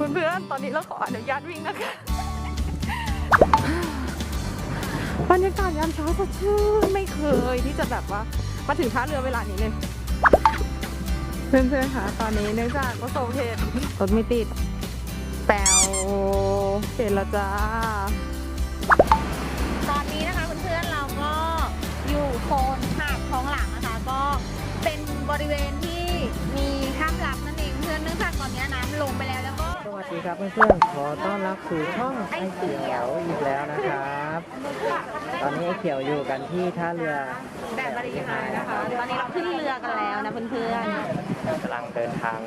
เพื่อนๆ ตอนนี้เราขออนุญาตวิ่งนะคะ บรรยากาศยามเช้าสดชื่นไม่เคยที่จะแบบว่ามาถึงท่าเรือเวลานี้เลย เพื่อนๆค่ะตอนนี้เนื่องจากประสบเหตุรถไม่ติดแปลวเสร็จแล้วจ้า ตอนนี้นะคะเพื่อนๆเราก็อยู่โคนหาดท้องหลังนะคะ ก็เป็นบริเวณที่มีถ้ำลับนั่นเองเพื่อนเนื่องจากตอนนี้น้ำลงไปแล้วแล้ วก็สวัสดีครับเพื่อนๆ ขอต้อนรับสู่ช่องไอเขียวอีกแล้วนะครับ ตอนนี้ไอเขียวอยู่กันที่ท่าเรือแบบบริหารนะคะ ตอนนี้เราขึ้นเรือกันแล้วนะเพื่อนกำลังเดินทาง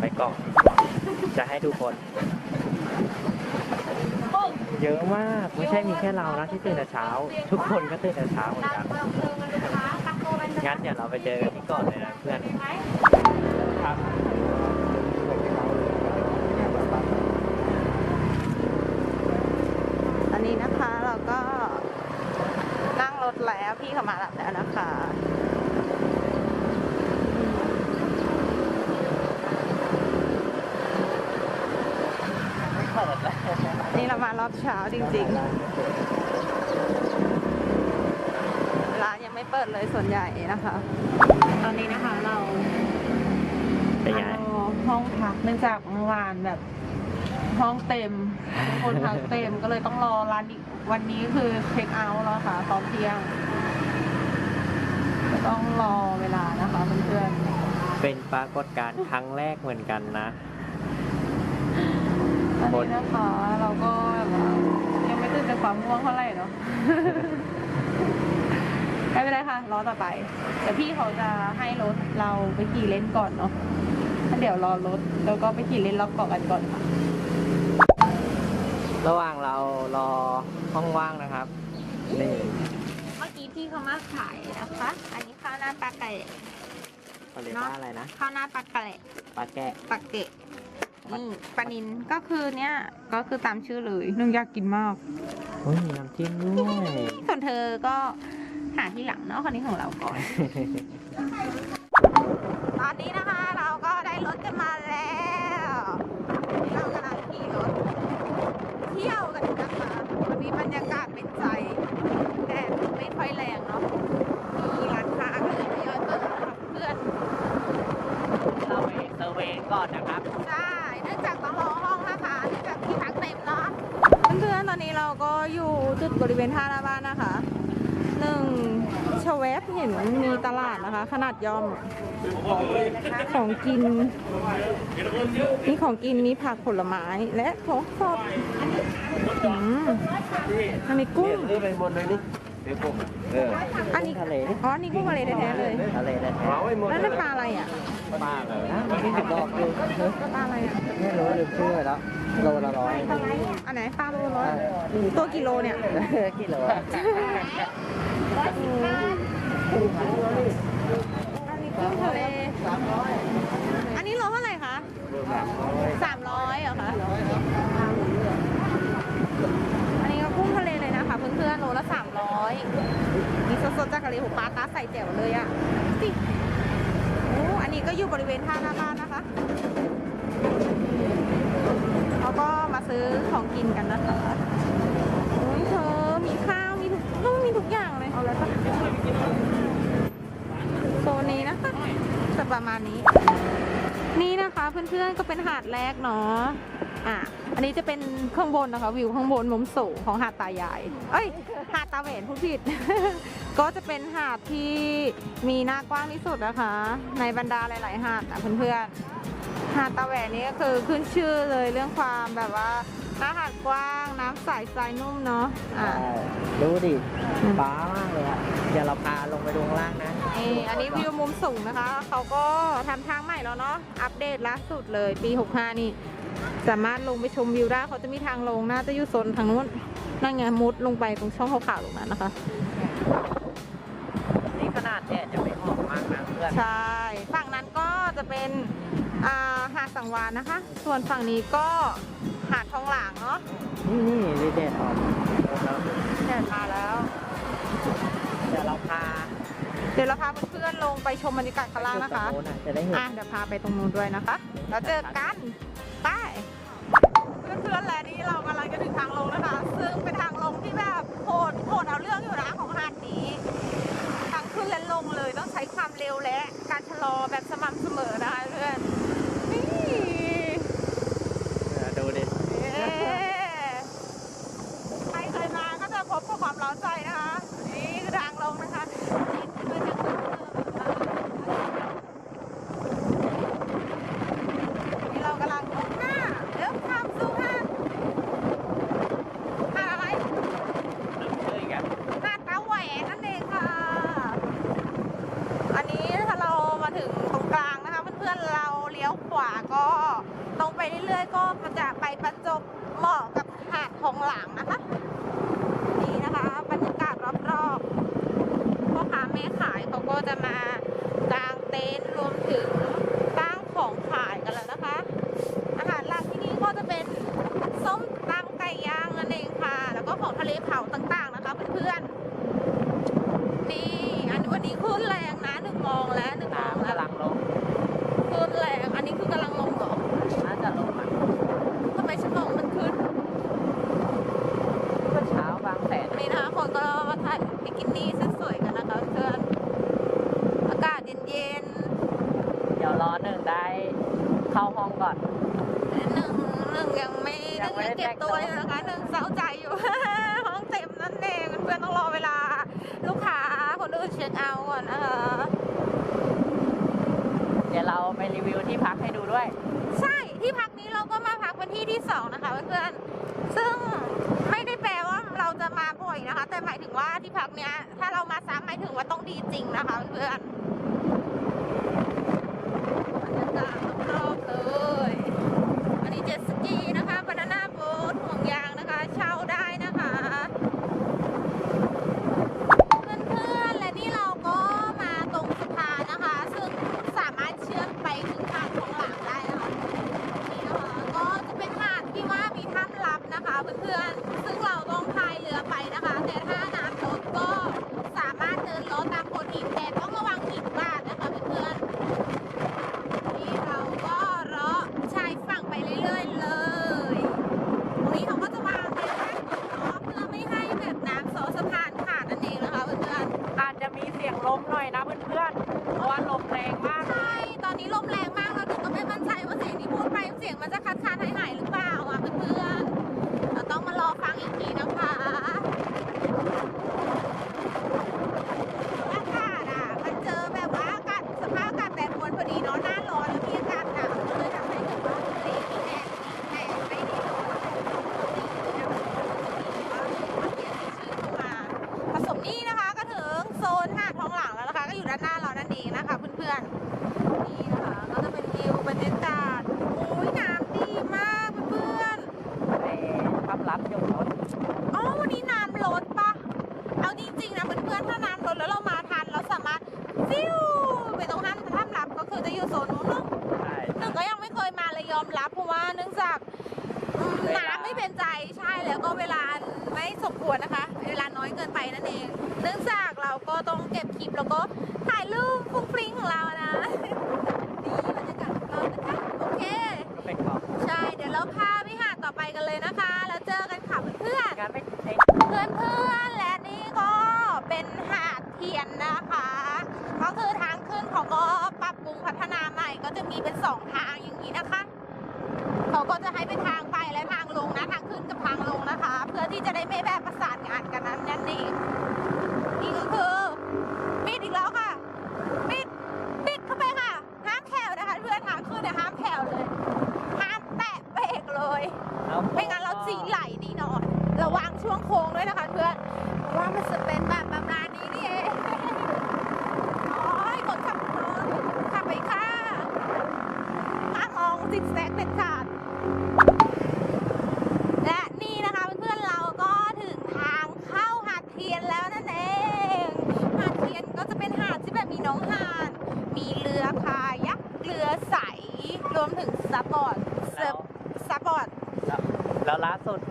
ไปเกาะจะให้ทุกคน เยอะมากไม่ใช่มีแค่เรานะที่ตื่นแต่เช้า ทุกคนก็ตื่นแต่เช้าเหมือนกันงั้นเดี๋ยวเราไปเจอกันที่เกาะเลยนะเพื่อนครับ ตอนนี้นะคะเราก็นั่งรถ แล้วพี่เขามารับแล้วนะคะนี่เรามารอบเช้าจริงๆ ร้านยังไม่เปิดเลยส่วนใหญ่นะคะ ตอนนี้นะคะเราเป็นไงเอาห้องพักเนื่องจากเมื่อวานแบบห้องเต็มทุกคนพักเต็มก็เลยต้องรอร้านอีกวันนี้คือเช็คเอาท์แล้วค่ะตอนเที่ยงก็ ต้องรอเวลานะคะเพื่อนเป็นปรากฏการณ์ครั้งแรกเหมือนกันนะๆตอนนี้นะคะ เราก็แบบว่ายังไม่ตื่นจากความง่วงเท่าไหร่เนาะไม่เป็นไรค่ะรอต่อไปเดี๋ยวพี่เขาจะให้รถเราไปขี่เล่นก่อนเนาะงั้นเดี๋ยวรอรถแล้วก็ไปขี่เล่นรอบเกาะกันก่อนค่ะระหว่างเรารอห้องว่างนะครับนี่ๆเมื่อกี้ พี่เขามาขายนะคะ อันนี้ข้าวหน้าปลาไก่เขาเรียกว่าอะไรนะข้าวหน้าปลาไก่ปลาแกะปลาเกะนี่ปลานินก็คือเนี้ยก็คือตามชื่อเลยนึ่งอยากกินมากโอ้ยมีน้ำจิ้มด้วยส่วนเธอก็หาที่หลังเนาะคนนี้ของเราก่อน ตอนนี้นะคะเราก็ได้รถกันมาแล้วเรากำลังขี่รถเที่ยวกันอยู่นะคะวันนี้บรรยากาศเป็นใจแดดไม่ค่อยแรงเนาะมีร้านค้าก็ยังไม่เยอะเจอกับเพื่อน เราไปเซอร์เวย์ก่อนนะครับ ใช่เนื่องจากต้องรอห้องนะคะเนื่องจากที่พักเต็มเนาะเพื่อนๆตอนนี้เราก็อยู่จุดบ ริเวณท่าหน้าบ้านนะคะหนึ่งชเวฟเห็นมีตลาดนะคะ ขนาดย่อมของกิน มีของกินมีผักผลไม้และของสดอืมอันนี้กุ้ง นี่ไปบนเลยนี่เดี๋ยวผมเอออันนี้ทะเลนี่อ๋อนี่กุ้งทะเลแท้ๆเลย ทะเลแท้ๆแล้วนั่นปลาอะไรอะ ปลาเลยนะที่สิบดอกอยู่ปลาอะไรอะไม่รู้ลืมชื่อแล้วโลละร้อยอันไหนปลาโลร้อยตัวกิโลเนี่ยกิโลอันนี้กุ้งทะเลอันนี้โลเท่าไหร่คะสามร้อยเหรอคะอันนี้ก็กุ้งทะเลเลยนะคะเพื่อนๆโลละสามร้อยมีสดๆจากทะเลหูปลาตาใส่แจ่วเลยอะสิ นี้ก็อยู่บริเวณท่าหน้าบ้านนะคะแล้วก็มาซื้อของกินกันนะคะโอ้ยเธอมีข้าวมีทุกนู่นมีทุกอย่างเลยเอาแล้วปะโซนนี้นะคะจะประมาณนี้ นี่นะคะเพื่อนๆก็เป็นหาดแรกเนาะอะอันนี้จะเป็นข้างบนนะคะ วิวข้างบนมุมสูงของหาดตายาย เอ้ย หาดตาแหวนผู้ผิด ก็จะเป็นหาดที่มีหน้ากว้างที่สุดนะคะ ในบรรดาหลาย ๆ หาดนะเพื่อนๆ หาดตาแหวนนี้ก็คือขึ้นชื่อเลยเรื่องความแบบว่าหน้าหาดกว้างน้ำใสทรายนุ่มเนาะอะดูดิฟ้ามากเลยอะเดี๋ยวเราพาลงไปดูข้างล่างนะนี่อันนี้วิวมุมสูงนะคะ เขาก็ทำทางใหม่แล้วเนาะอัปเดตล่าสุดเลยปี 65 นี่ สามารถลงไปชมวิวได้เขาจะมีทางลงน่าจะอยู่โซนทางนู้นนั่นไงมุดลงไปตรงช่องขาวๆตรงนั้นนะคะ นาดแดดจะไม่ออกมากนะเพื่อนใช่ ฝั่งนั้นก็จะเป็นหาดสังวานนะคะ ส่วนฝั่งนี้ก็หาดทองหลางเนาะนี่นี่แดดออกแดดมาแล้ว เดี๋ยวเราพาเดี๋ยวเราพาเพื่อนๆลงไปชมบรรยากาศข้างล่างนะคะ จะได้เห็นอะเดี๋ยวพาไปตรงนู้นด้วยนะคะ แล้วเจอกันไปเพื่อนๆแล้วนี่เรากำลังจะถึงทางลงแล้วค่ะซึ่งเป็นทางลงที่แบบโหดโหดเอาเรื่องอยู่นะของหาดนี้ ลื่อนลงเลยต้องใช้ความเร็วและการชะลอแบบสม่ำเสมอนะคะเพื่อน มีเป็นสองทาง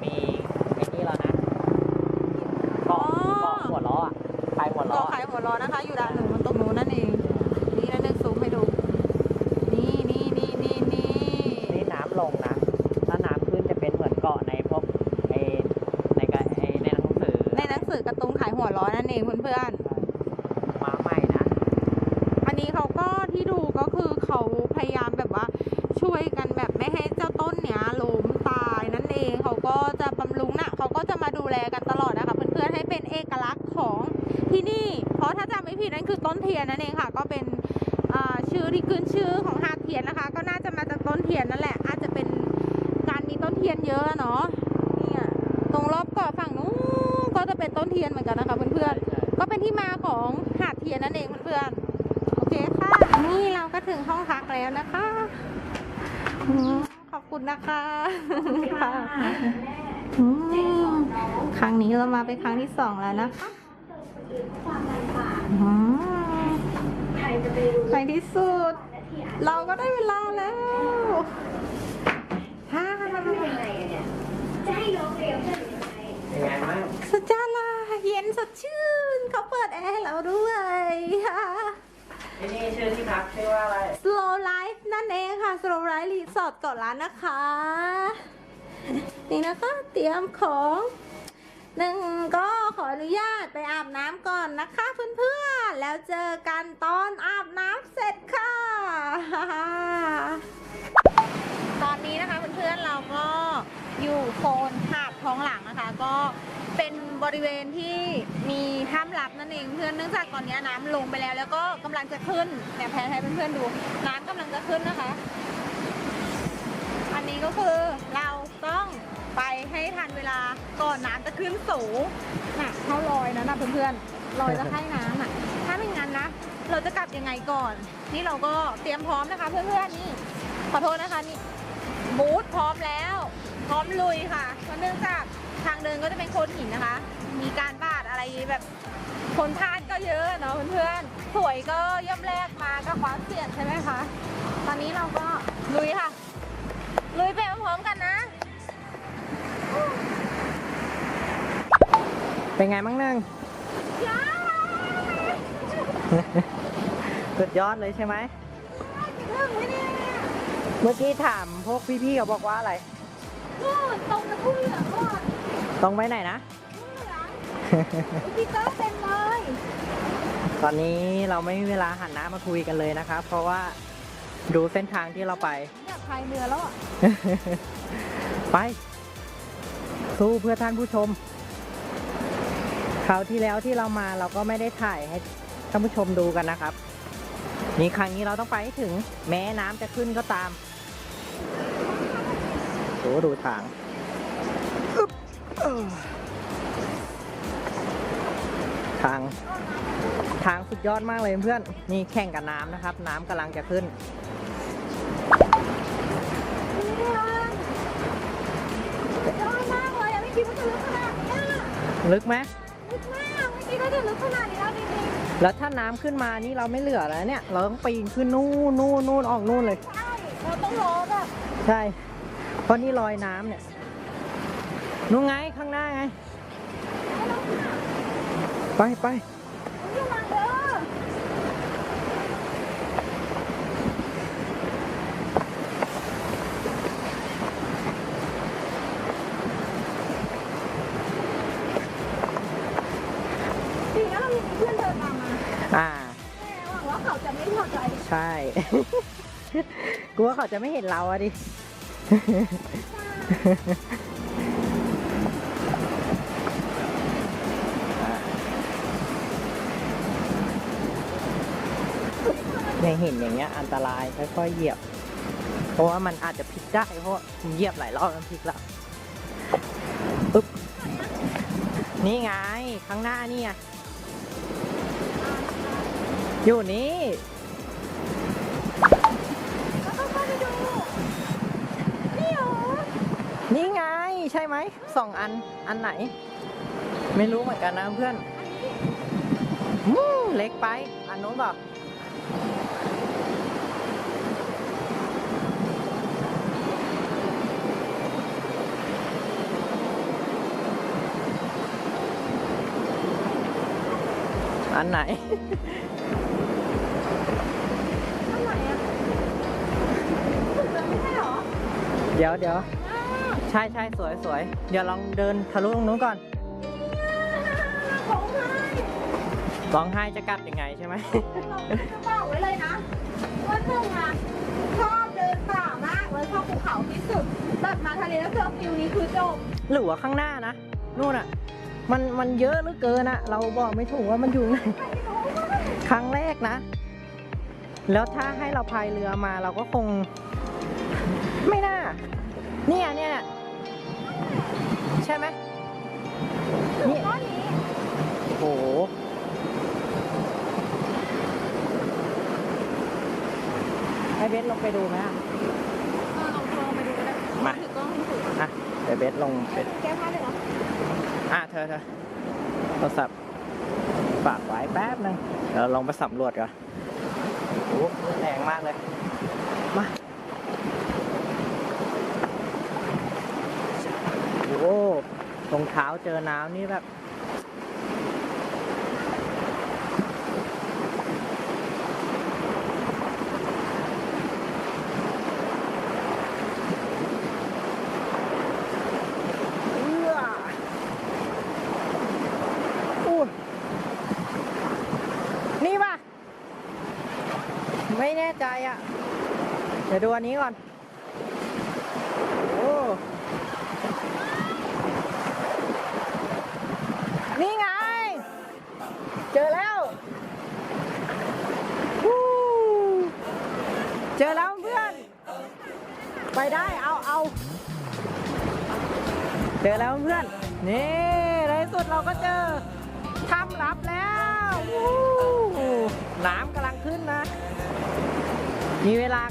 มีไอ้นี่แล้วนะเกาะเกาะหัวล้ออะขายหัวล้ก็ออะขายหัวล้อนะคะ อยู่ด้านหนึ่งมันตรงนู้นนั่นเอง นี่นั่นนึงซูมให้ดู นี่นี่นี่นี่นี่นี่น้ำลงนะถ้าน้ำขึ้นจะเป็นเหมือนเกาะในพวกในในกรในหนังสือในหนังสือกระตูนขายหัวล้อนั่นเองเพื่อนมาใหม่นะอันนี้เขาก็ที่ดูก็คือเขาพยายาม ถึงห้องพักแล้วนะคะอืมขอบคุณนะคะค่ะอืมครั้งนี้เรามาเป็นครั้งที่สองแล้วนะคะอืมในที่สุด เราก็ได้เวลาแล้วฮ่าเป็นไงบ้าง สุดยอดเลยเย็นสดชื่นเขาเปิดแอร์ให้เราด้วยค่ะ ที่นี่ชื่อที่พักชื่อว่าอะไร Slow Life นั่นเองค่ะ Slow Life Resort เกาะล้านนะคะ นี่นะคะเตรียมของหนึ่งก็ขออนุญาตไปอาบน้ำก่อนนะคะเพื่อนๆ แล้วเจอกันตอนอาบน้ำเสร็จค่ะ ตอนนี้นะคะเพื่อนๆเราก็อยู่โคนหาดท้องหลังนะคะ ก็เป็นบริเวณที่มีถ้ำลับนั่นเองเพื่อนเนื่องจากตอนนี้น้ำลงไปแล้ว แล้วก็กำลังจะขึ้นเนี่ยแพนให้เพื่อนๆดู น้ำกำลังจะขึ้นนะคะ อันนี้ก็คือเราต้องไปให้ทันเวลาก่อนน้ำจะขึ้นสูงน่ะเขาลอยนะนะเพื่อนๆลอยจะให้น้ำอะถ้าไม่งั้นนะเราจะกลับยังไงก่อน นี่เราก็เตรียมพร้อมนะคะ เพื่อนๆนี่ขอโทษนะคะนี่ บูธพร้อมแล้ว พร้อมลุยค่ะเพราะเนื่องจากทางเดินก็จะเป็นโคลนหินนะคะ มีการบาดอะไรแบบคนพลาดก็เยอะเนาะเพื่อนๆสวยก็ย่อมแรกมาก็ความเสี่ยงใช่ไหมคะ ตอนนี้เราก็ลุยค่ะ ลุยไปพร้อมๆกันนะ เป็นไงบ้างนึงสุดยอดเลยใช่ไหมเมื่อกี้ถามพวกพี่ๆเขาบอกว่าอะไรตรงกับผู้เหลืองก่อนตรงไปไหนนะพี่เจ้าเต็มเลยตอนนี้เราไม่มีเวลาหันหน้ามาคุยกันเลยนะครับ เพราะว่าดูเส้นทางที่เราไป อยากพายเรือแล้วอะไป สู้เพื่อท่านผู้ชมคราวที่แล้วที่เรามาเราก็ไม่ได้ถ่ายให้ท่านผู้ชมดูกันนะครับนี่ครั้งนี้เราต้องไปให้ถึงแม้น้ำจะขึ้นก็ตาม โอ้ดูทางทาง ทางสุดยอดมากเลยเพื่อน นี่แข่งกับน้ำนะครับ น้ำกำลังจะขึ้นยอดมากเลยอะไม่คิดว่าจะลึกขนาดนี้ลึกไหมลึกมากไม่คิดว่าจะลึกขนาดนี้แล้วจริงแล้วถ้าน้ำขึ้นมานี่เราไม่เหลือแล้วเนี่ย เราต้องปีนขึ้นนู่นนู่นนู่นออกนู่นเลย ใช่ เราต้องรอแบบ ใช่ เพราะนี่ลอยน้ำเนี่ยนู่นไงข้างหน้าไง ไปไปขึ้นมาเด้อดีนะเรามีเพื่อนเดินตามมาอ่าแม่หวังว่าเขาจะไม่พอใจ ใช่ กลัวเขาจะไม่เห็นเราอะดิ ในเห็นอย่างเงี้ยอันตรายค่อยๆเหยียบ เพราะว่ามันอาจจะพลิกได้ เพราะเหยียบหลายรอบมันพลิกแล้วปึ๊บนี่ไง ข้างหน้านี่ไงอยู่นี่ นี่ไงใช่ไหมสองอันอันไหน ไม่รู้เหมือนกันนะเพื่อนอืมเล็กไป อันนู้นบอกอันไหน อันไหนอะถึงแล้วไม่ใช่เหรอ เดี๋ยวเดี๋ยวใช่ใช่สวยสวยเดี๋ยวลองเดินทะลุตรงนู้นก่อนของไทยร้องไห้จะกลับยังไงใช่ไหมเราจะบอกไว้เลยนะว่าหนึ่งอะชอบเดินป่ามากเลยชอบภูเขาที่สุดแบบมาทะเลแล้วเจอฟิวนี้คือจบหรือว่าข้างหน้านะนู่นอะมันมันเยอะเหลือเกินอะเราบอกไม่ถูกว่ามันอยู่ไหนครั้งแรกนะ แล้วถ้าให้เราพายเรือมาเราก็คง ไม่น่าเนี่ยเนี่ยเนี่ย ใช่ไหมนี่ก้อนนี้โอ้โหให้เบสลงไปดูไหมอะเออลองลองไปดูก็ได้มาถือกล้องถืออะเดี๋ยวเบสลงเบสแก้ผ้าเลยเหรออะเธอเธอโทรศัพท์ฝากไว้แป๊บนึงเดี๋ยวเราลองไปสำรวจก่อนโอ้โหแรงมากเลย มา โอ้โห รองเท้าเจอน้ำนี่แบบอื้ออู้นี่ป่ะ ไม่แน่ใจอะ เดี๋ยวดูอันนี้ก่อน โอ้ นี่ไง เจอแล้ววู้เจอแล้วเพื่อน ไปได้เอาเอาเจอแล้วเพื่อน นี่ในสุดเราก็เจอถ้ำลับแล้ววู้น้ำกำลังขึ้นนะ มีเวลา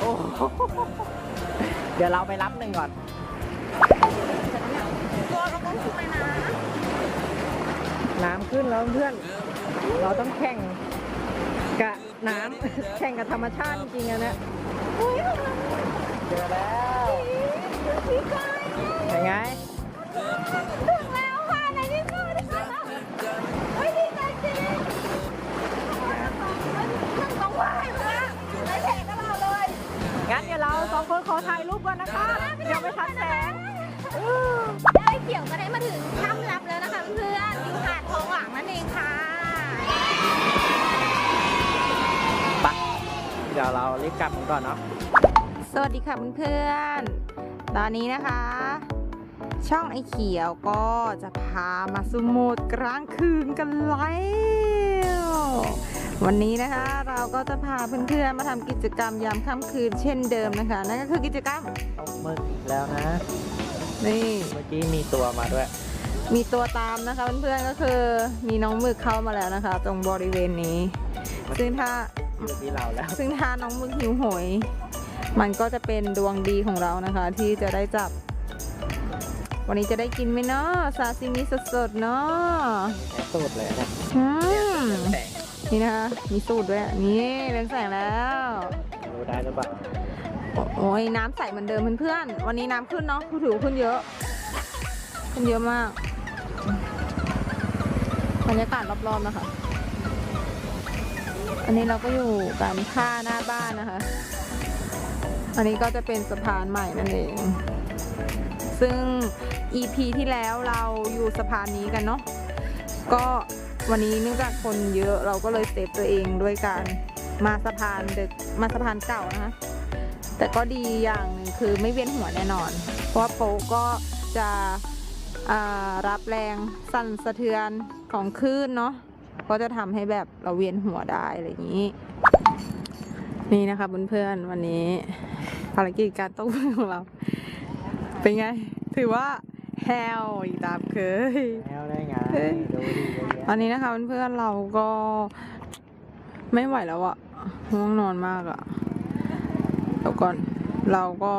โอ้โหเดี๋ยวเราไปรับหนึ่งก่อนตัวเราต้องสวยนะ น้ำขึ้นแล้วเพื่อน เราต้องแข่งกับน้ำ แข่งกับธรรมชาติจริงๆอะเนะอุ้ยเจอแล้วยังไงถึงแล้วค่ะในที่สุดค่ะเฮ้ยดีใจจริงมันต้องไหวมากไม่แข่งกับเราเลย งั้นเดี๋ยวเราสองคนขอถ่ายรูปก่อนนะคะยังไม่ทันแสง ได้เกี่ยวก็ได้มาถึงถ้ำลับแล้วนะคะเพื่อนๆอยู่หาดทองหลางนั่นเองค่ะ ไปเดี๋ยวเรารีบกลับกันก่อนเนาะ สวัสดีค่ะเพื่อนๆ ตอนนี้นะคะ ช่องไอเขียวก็จะพามาสมุดกลางคืนกันแล้ววันนี้นะคะเราก็จะพาเพื่อนๆมาทำกิจกรรมยามค่ำคืนเช่นเดิมนะคะ นั่นก็คือกิจกรรมตกหมึกอีกแล้วนะ นี่ เมื่อกี้มีตัวมาด้วย มีตัวตามนะคะเพื่อนๆก็คือมีน้องหมึกเข้ามาแล้วนะคะ ตรงบริเวณนี้ ซึ่งถ้าอยู่ที่เราแล้ว ซึ่งถ้าน้องหมึกหิวโหย มันก็จะเป็นดวงดีของเรานะคะ ที่จะได้จับ วันนี้จะได้กินไหมเนาะซาซิมิสดๆเนาะแค่สูตรเลยนะอืมแต่นี่นะคะมีสูตรด้วยนี่เรืองแสงแล้ว รู้ได้หรือเปล่า โอ้ยน้ำใสเหมือนเดิมเพื่อนๆ วันนี้น้ำขึ้นเนาะถือขึ้นเยอะ ขึ้นเยอะมาก บรรยากาศรอบๆนะคะ อันนี้เราก็อยู่กันท่าหน้าบ้านนะคะ อันนี้ก็จะเป็นสะพานใหม่นั่นเอง ซึ่ง EP ที่แล้วเราอยู่สะพานนี้กันเนาะ ก็วันนี้เนื่องจากคนเยอะเราก็เลยเซฟตัวเองด้วยการมาสะพานเด็กมาสะพานเก่านะคะ แต่ก็ดีอย่างหนึ่งคือไม่เวียนหัวแน่นอน เพราะว่าโป๊ก็จะรับแรงสั่นสะเทือนของคลื่นเนาะก็จะทำให้แบบเราเวียนหัวได้อะไรอย่างนี้ นี่นะคะเพื่อนๆวันนี้ภารกิจการตกปลาของเรา เป็นไง ถือว่าแฮวอีกตามเคยแล้วได้ไงดูดิเยอะตอนนี้นะคะเพื่อนๆเราก็ไม่ไหวแล้วอะง่วงนอนมากอะ เดี๋ยวก่อน เราก็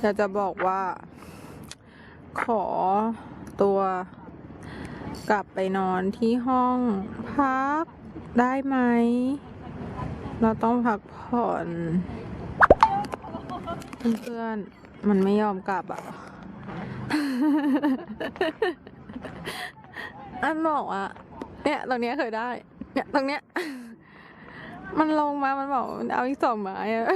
อยากจะบอกว่า ขอตัวกลับไปนอนที่ห้องพักได้ไหม เราต้องพักผ่อน เพื่อนๆ มันไม่ยอมกลับอะอันบอกว่าเนี่ยตรงเนี้ยเคยได้ เนี่ยตรงเนี้ย มันลงมา มันบอกเอาอีกสองไม้อะ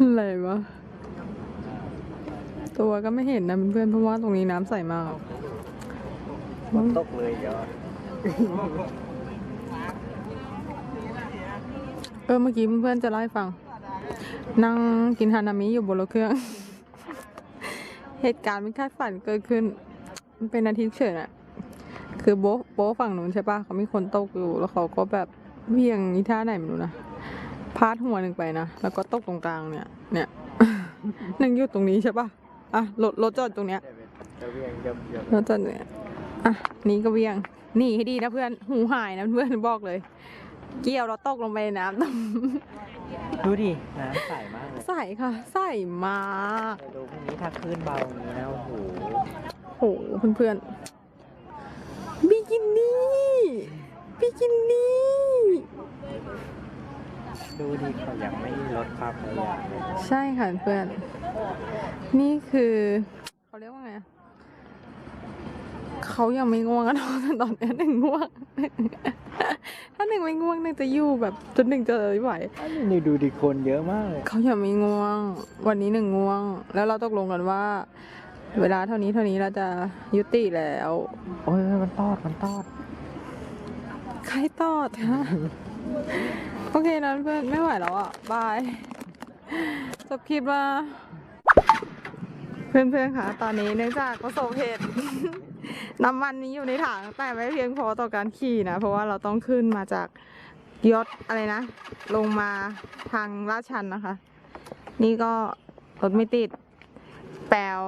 อะไรวะ ตัวก็ไม่เห็นนะเพื่อนๆเพราะว่าตรงนี้น้ำใสมากฝนตกเลยเดี๋ยวเออเมื่อกี้เพื่อนๆจะเล่าให้ฟัง นั่งกินฮานามิอยู่บนรถเครื่อง เหตุการณ์ไม่คาดฝันเกิดขึ้น มันเป็นนาทีฉุกเฉินอะคือโบ๊ะโบ๊ะฝั่งนู้นใช่ปะเขามีคนตกอยู่แล้วเขาก็แบบเวียงอีท่าไหนไม่รู้นะ พาดหัวหนึ่งไปนะ แล้วก็ตกตรงกลางเนี่ย เนี่ยนั่งอยู่ตรงนี้ใช่ปะอะ รถรถจอดตรงเนี้ยจะเวียงจะเวียงรถจอดเนี่ย อะ นี่ก็เวียงหนีให้ดีนะเพื่อน หูหายนะเพื่อนบอกเลย เกี่ยวเราตกลงไปในน้ำดูดิ น้ำใสมากเลย ใส่ค่ะ ใส่มากไปดูพรุ่งนี้ถ้าคลื่นเบาอย่างนี้นะ โอ้โหโหเพื่อนๆบิกินี่บิกินี่ ดูดิเขายังไม่ลดความพยายามเลยใช่ค่ะเพื่อน นี่คือเขาเรียกว่าไงอะเขายังไม่ง่วงกันแต่ตอนนี้หนึ่งง่วง ถ้าหนึ่งไม่ง่วงหนึ่งจะอยู่แบบ จนหนึ่งจะไม่ไหวอันนี้ดูดิคนเยอะมากเลยเขายังไม่ง่วง วันนี้หนึ่งง่วง แล้วเราตกลงกันว่า เวลาเท่านี้เท่านี้เราจะยุติแล้ว โอ้ยมันตอดมันตอดใครตอดคะ โอเคนะเพื่อนไม่ไหวแล้วอะ บาย จบคลิปว่าเพื่อนๆค่ะตอนนี้เนื่องจากประสบเหตุ น้ำมันนี้อยู่ในถังแต่ไม่เพียงพอต่อการขี่นะ เพราะว่าเราต้องขึ้นมาจากยศอะไรนะ ลงมาทางลาดชันนะคะ นี่ก็รถไม่ติด แปลว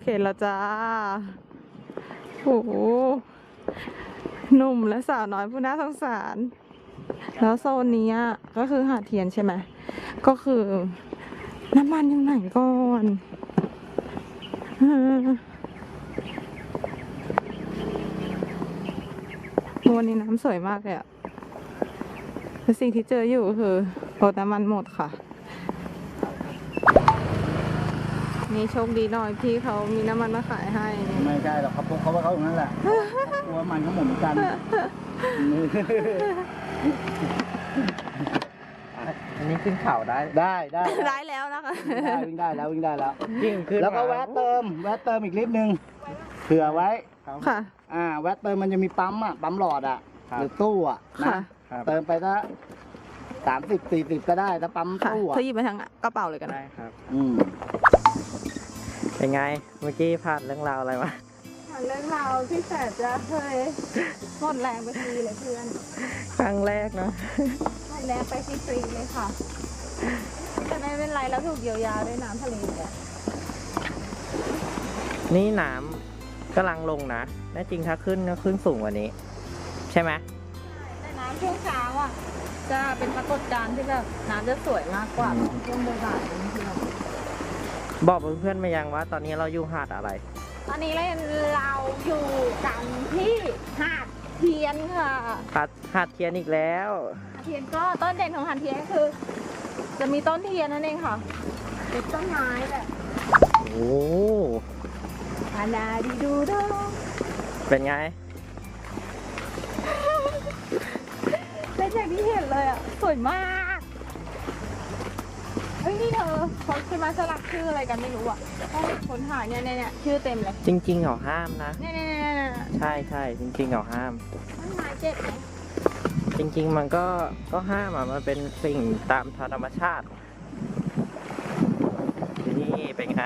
เข็นและจ้าโอ้โหหนุ่มและสาวน้อยผู้น่าสงสาร แล้วโซนนี้ก็คือหาดเทียนใช่ไหมก็คือน้ำมันอยู่ไหนก่อนวันนี้น้ำสวยมากเลยอะแต่สิ่งที่เจออยู่คือรถน้ำมันหมดค่ะ นี่โชคดีหน่อยพี่เขามีน้ำมันมาขายให้ไม่ใช่หรอกเขาพกเขาว่าเขาอย่างนั้นแหละกลัวมันเขาหมุนกันอันนี้ขึ้นเขาได้ ได้ได้ได้แล้วนะคะได้วิ่งได้แล้ววิ่งได้แล้วยิ่งขึ้นแล้วก็มาแวะเติม แวะเติมอีกลิตรหนึ่งเผื่อไว้ค่ะ อ่า แวะเติมมันจะมีปั๊มอะปั๊มหลอดอะครับหรือตู้อะนะค่ะครับเติมไปถ้า สามสิบสี่สิบก็ได้ถ้าปั๊มค่ะตู้อะเธอหยิบมาทางกระเป๋าเลยกันได้ครับ อืม เป็นไง เมื่อกี้ผ่านเรื่องราวอะไรมา เรื่องราวที่แสนจะเคยหมดแรงไปฟรีเลยเพื่อนครั้งแรกนะหมดแรงไปฟรีๆเลยค่ะ แต่ไม่เป็นไรแล้วถูกเยียวยาด้วยน้ำทะเลเนี่ยนี่น้ำกำลังลงนะแน่จริงถ้าขึ้นก็ขึ้นสูงกว่านี้ ใช่ไหมแต่น้ำช่วงเช้าอะ จะเป็นปรากฏการณ์ที่แบบน้ำจะสวยมากกว่าช่วงบ่ายๆนี่คือบอกเพื่อนๆมายังว่า ตอนนี้เราอยู่หาดอะไร ตอนนี้เราเราอยู่กันที่หาดเทียนค่ะหาดหาดเทียนอีกแล้วหาดเทียนก็ต้นเด่นของหาดเทียนก็คือ จะมีต้นเทียนนั่นเองค่ะเป็นต้นไม้แบบโอ้อานาดีดูดงเป็นไงเป็น อย่างที่เห็นเลยอะ สวยมากเฮ้ยนี่เธอเขาคือมาสลักชื่ออะไรกันไม่รู้อะต้องค้นหาเนี่ยเนี่ยเนี่ยชื่อเต็มเลยจริงๆเขาห้ามนะ เนี่ยเนี่ยเนี่ยเนี่ยใช่ใช่จริง ๆเขาห้าม ต้นไม้เจ็บไหมจริง ๆ มันก็ก็ห้ามอะมันเป็นสิ่งตามธรรมชาตินี่เป็นไง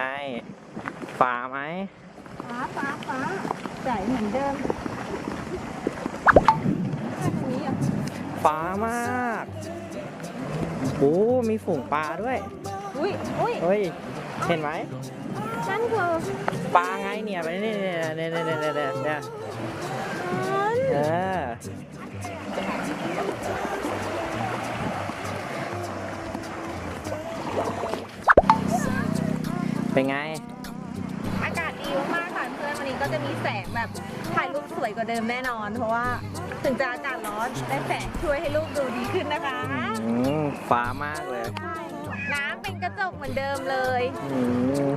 ฝ่าไหม ฟ้าฟ้าฟ้าใสเหมือนเดิม ฟ้ามาก โอ้ มีฝูงปลาด้วย อุ้ยอุ้ยเฮ้ย เห็นไหมนั่นคือปลาไงเนี่ยไปนี่เนี่ยเนี่ยเนี่ยเนี่ยเนี่ยเนี่ยนั่นเออเป็นไง อากาศดีมากๆค่ะเพื่อ นวันนี้ก็จะมีแสงแบบถ่ายรูปสวยกว่าเดิมแน่นอน เพราะว่าถึงจะอากาศร้อนได้แสงช่วยให้รูปดูดีขึ้นนะคะอืมฟ้ามากเลยน้ำเป็นกระจกเหมือนเดิมเลย อืม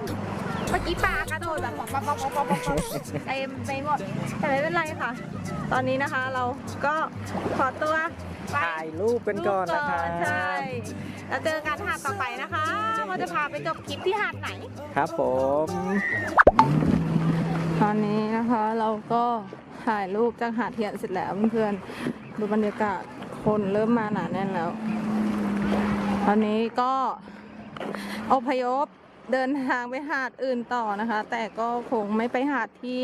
เมื่อกี้ปลากระโดดแบบป๊อปป๊อปป๊อปป๊อปป๊อปป๊อปเต็มไปหมดแต่ไม่เป็นไรค่ะ ตอนนี้นะคะเราก็ขอตัวไปถ่ายรูปกันก่อนนะคะ ใช่แล้วเจอกันหาดต่อไปนะคะว่าจะพาไปจบคลิปที่หาดไหน ครับผม ตอนนี้นะคะเราก็ถ่ายรูปจากหาดเทียนเสร็จแล้วเพื่อนๆดูบรรยากาศคนเริ่มมาหนาแน่นแล้ว ตอนนี้ก็อพยพเดินทางไปหาดอื่นต่อนะคะ แต่ก็คงไม่ไปหาดที่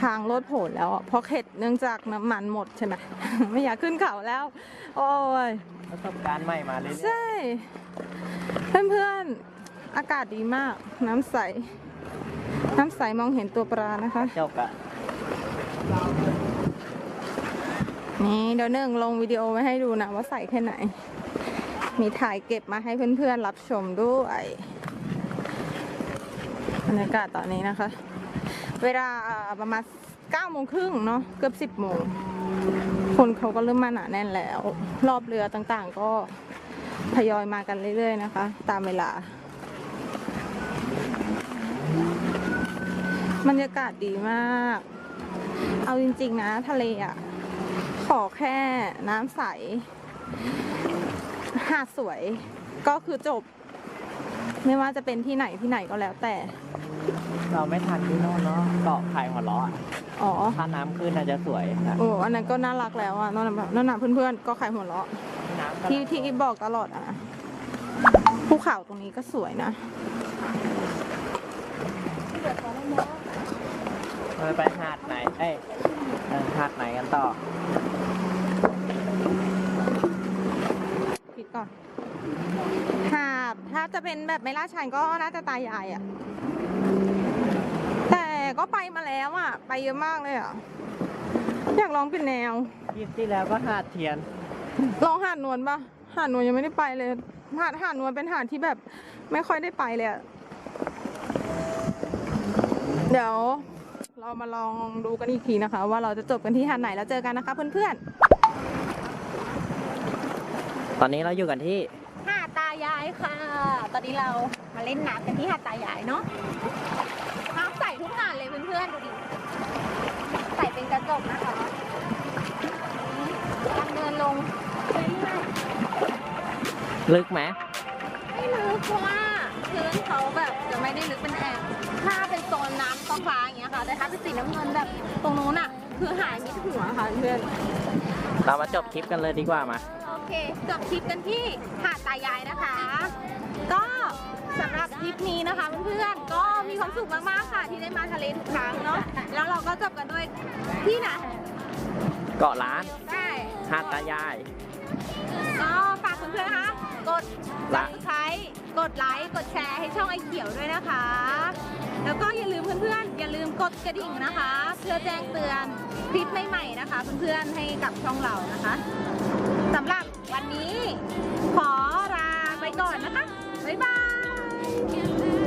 ทางรถโผล่แล้วอะเพราะเข็ดเนื่องจากน้ำมันหมดใช่ไหม ไม่อยากขึ้นเขาแล้ว โอ้ยประสบการณ์ใหม่มาเรื่อยใช่ เพื่อนๆ อากาศดีมากน้ำใส น้ำใสมองเห็นตัวปลานะคะๆเจ้ากะนี่เดี๋ยวหนึ่งลงวิดีโอไว้ให้ดูนะว่าใส่แค่ไหน มีถ่ายเก็บมาให้เพื่อนๆรับชมด้วยบรรยากาศตอนนี้นะคะ เวลาเอ่อประมาณ9โมงครึ่งเนาะเกือบ 10โมงคนเขาก็เริ่มมาหนาแน่นแล้ว รอบเรือต่างๆ ก็ทยอยมากันเรื่อยๆนะคะ ตามเวลา บรรยากาศดีมาก เอาจริงๆนะทะเลอะ ขอแค่น้ำใส หาดสวย ก็คือจบ ไม่ว่าจะเป็นที่ไหนที่ไหนก็แล้วแต่ เราไม่ทันที่โน่นเนาะเกาะไข่หัวล้ออะอ๋อ ถ้าน้ำขึ้นน่าจะสวยนะโอ้อันนั้นก็น่ารักแล้วอะนั่นน่ะนั่นน่ะเพื่อนๆ ก็ขายหัวเราะ น้ำที่ที่บอกตลอดอะ ภูเขาตรงนี้ก็สวยนะเราไปหาดไหน เอ้ยเออหาดไหนกันต่อ คิดก่อนหาดถ้าจะเป็นแบบไม่ล่าชันก็น่าจะตายายอะ แต่ก็ไปมาแล้วอะ ไปเยอะมากเลยอะ อยากลองเป็นแนวคลิปที่แล้วก็หาดเทียน ลองหาดนวลปะหาดนวลยังไม่ได้ไปเลย หาดหาดนวลเป็นหาดที่แบบ ไม่ค่อยได้ไปเลยอะเดี๋ยว เรามาลองดูกันอีกทีนะคะ ว่าเราจะจบกันที่หาดไหนแล้วเจอกันนะคะเพื่อนตอนนี้เราอยู่กันที่หาดตายายค่ะ ตอนนี้เรามาเล่นน้ำกันที่หาดตายายเนาะน้ำใสทุกหาดเลยเพื่อนๆดูดิใสเป็นกระจกนะคะกำลังเดินลงเรื่อยๆ ลึกไหมไม่ลึกเพราะว่าพื้นเขาแบบจะไม่ได้ลึกเป็นแอ่งถ้าเป็น โซนน้ำฟ้าๆอย่างเงี้ยค่ะ แต่ถ้าเป็นสีน้ำเงินแบบตรงนู้นอะ คือหายมิดหัวค่ะเพื่อนเรามาจบคลิปกันเลยดีกว่ามาโอเคจบคลิปกันที่หาดตายายนะคะ ก็สำหรับคลิปนี้นะคะเพื่อนๆก็มีความสุขมากๆค่ะ ที่ได้มาทะเลทุกครั้งเนาะแล้วเราก็จบกันด้วยที่ไหนเกาะล้านได้หาดตายาย ก็ฝากเพื่อนๆนะคะ กดละ subscribe กดไลค์ กดแชร์ให้ช่องไอเขียวด้วยนะคะ แล้วก็อย่าลืมเพื่อนๆ อย่าลืมกดกระดิ่งนะคะ เพื่อแจ้งเตือนคลิปใหม่ๆนะคะ เพื่อนๆ ให้กับช่องเรานะคะสำหรับวันนี้ขอลาไปก่อนนะคะ บ๊ายบาย